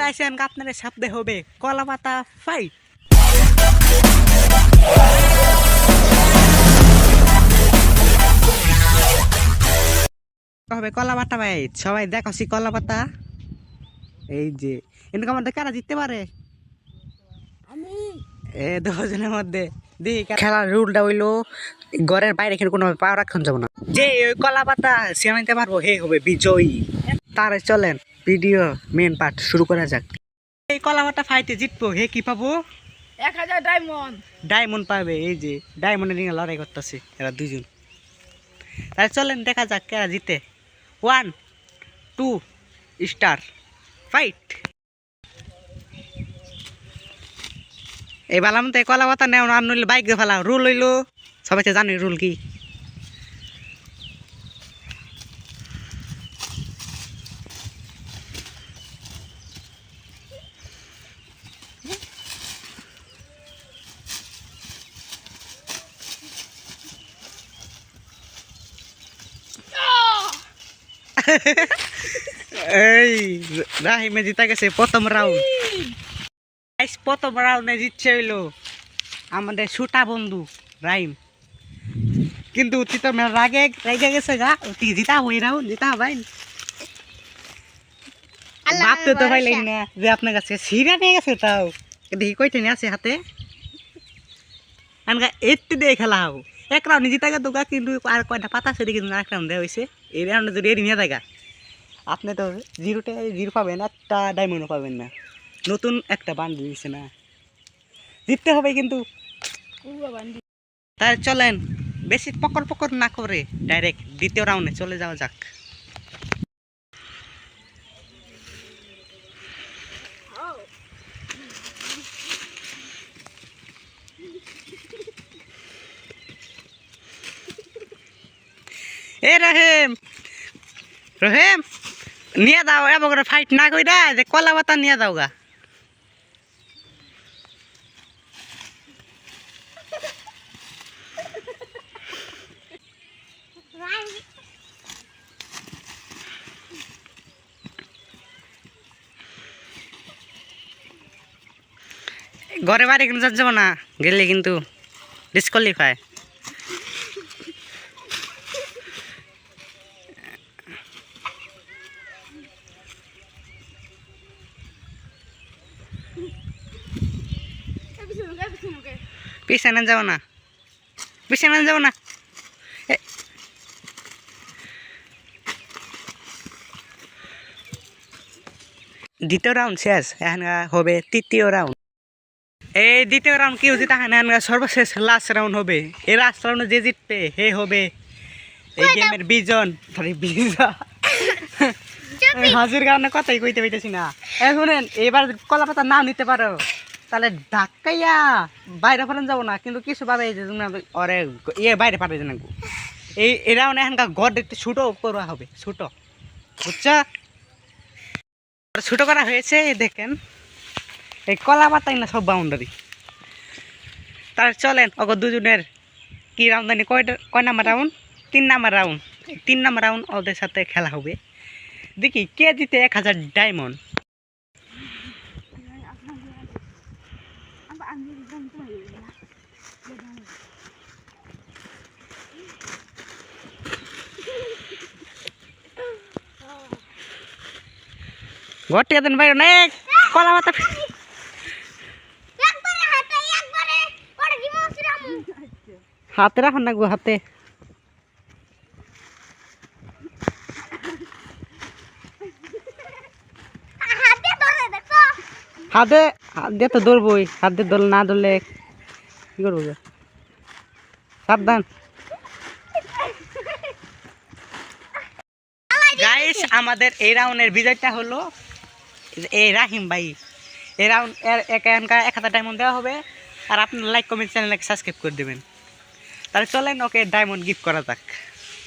আসেন আপনাদের সাথে হবে। কলা পাতা ফাইট হবে কলা পাতা ভাই সবাই দেখছি কলা পাতা। এই যে এরকম মধ্যে কারা জিততে পারে? আমি। এ দশজনের মধ্যে। কারা- খেলার রুলটা হইল ঘরের বাইরে এখানে কোনো পা রাখুন যাব না। যে ওই কলা পাতা সে আনতে পারব হে হবে বিজয়ী। তারে চলেন। ভিডিও মেন পার্ট শুরু করা যাক। এই কলা পাতা ফাইটে জিতবো হে কি পাবো? এক হাজার ডায়মন্ড ডায়মন্ড পাবে এই যে ডায়মন্ডের নিয়ে লড়াই করতেছে এরা দুজন তাহলে চলেন দেখা যাক কেরা জিতে। ওয়ান টু স্টার ফাইট এই বালাম তো কলা পাতা নেও আর নইলে বাইক দিয়ে ফেলা রুল হইল। সবাই তো জানি রুল কি। এই রাহিমে জিতা গেছে প্রথম রাউন্ড প্রথম রাউন্ডে জিতছে হইল আমাদের সুটা বন্ধু রাহিম। কিন্তু তুই তো মেলা রাগে রেগে গেছে গা তুই জিতা ওই রাউন্ড জিতা ভাই। ভাবতে তো পাইলেন না যে আপনার কাছে সিরা নিয়ে গেছে তাও। দেখি কইতে নিয়ে আছে হাতে। আনগা একটু দিয়ে খেলা হব। এক রাউন্ড জিতাকে দোকা কিন্তু আর কয়টা পাতা সেটি কিন্তু এক রাউন্ড দেওয়া হয়েছে এই রাউন্ডে যদি এড়িয়ে নিয়ে আপনি তো জিরোটা জিরো পাবেন, একটা ডায়মন্ডও পাবেন না। নতুন একটা বান্ড দিয়েছে না। জিততে হবে কিন্তু। তাই চলেন, বেশি পকর পকর না করে ডাইরেক্ট দ্বিতীয় রাউন্ডে চলে যাওয়া যাক। এ রহিম রহিম, নিয়ে দাও এবার করে ফাইট না কইরা যে কলা পাতা নিয়ে দাও গা। ঘরে বাড়ি কিন্তু যাব না, গেলে কিন্তু ডিসকোয়ালিফাই পিছনে যাব না। পিছনে যাব না। দ্বিতীয় রাউন্ড শেষ। এখন হবে তৃতীয় রাউন্ড এই দ্বিতীয় রাউন্ড কেউ জিতা হয় না এখন সর্বশেষ লাস্ট রাউন্ড হবে। এই লাস্ট রাউন্ডে যে জিতবে হে হবে এই গেমের বিজন। সরি হাজির কারণে কথাই কইতে পাইতেছি না। এ শুনেন এবার কলা পাতা নাও নিতে পারো। তাহলে ধাক্কাইয়া বাইরে ফেলেন যাব না, কিন্তু কিছু ভাবে ওরে ইয়ে বাইরে পাঠাই না এই এরা মানে এখানকার গড় একটু ছোটো করা হবে, ছোটো। বুঝছ? ছোটো করা হয়েছে দেখেন। এই কলা পাতাই না সব বাউন্ডারি তার চলেন, ওগো দুজনের কি রাউন্ড জানি কয়টা, কয় নাম্বার রাউন্ড তিন নাম্বার রাউন্ড তিন নাম্বার রাউন্ড ওদের সাথে খেলা হবে। দেখি, কে জিতে এক হাজার ডায়মন্ড ঘরটি দিন বাইরে অনেক কলা পাতা হাতে রাখুন না গো হাতে। হাতে হাত দিয়ে তো দৌড়বই হাত দিয়ে দৌড় না দৌড়লে কি করব? সাবধান। গাইস আমাদের এই রাউন্ডের বিজয়টা হলো এই রাহিম ভাই। এই রাউন্ড এক এক হাজার ডায়মন্ড দেওয়া হবে। আর আপনার লাইক কমেন্ট চ্যানেলকে সাবস্ক্রাইব করে দেবেন। তাহলে চলেন, ওকে ডায়মন্ড গিফট করা যাক।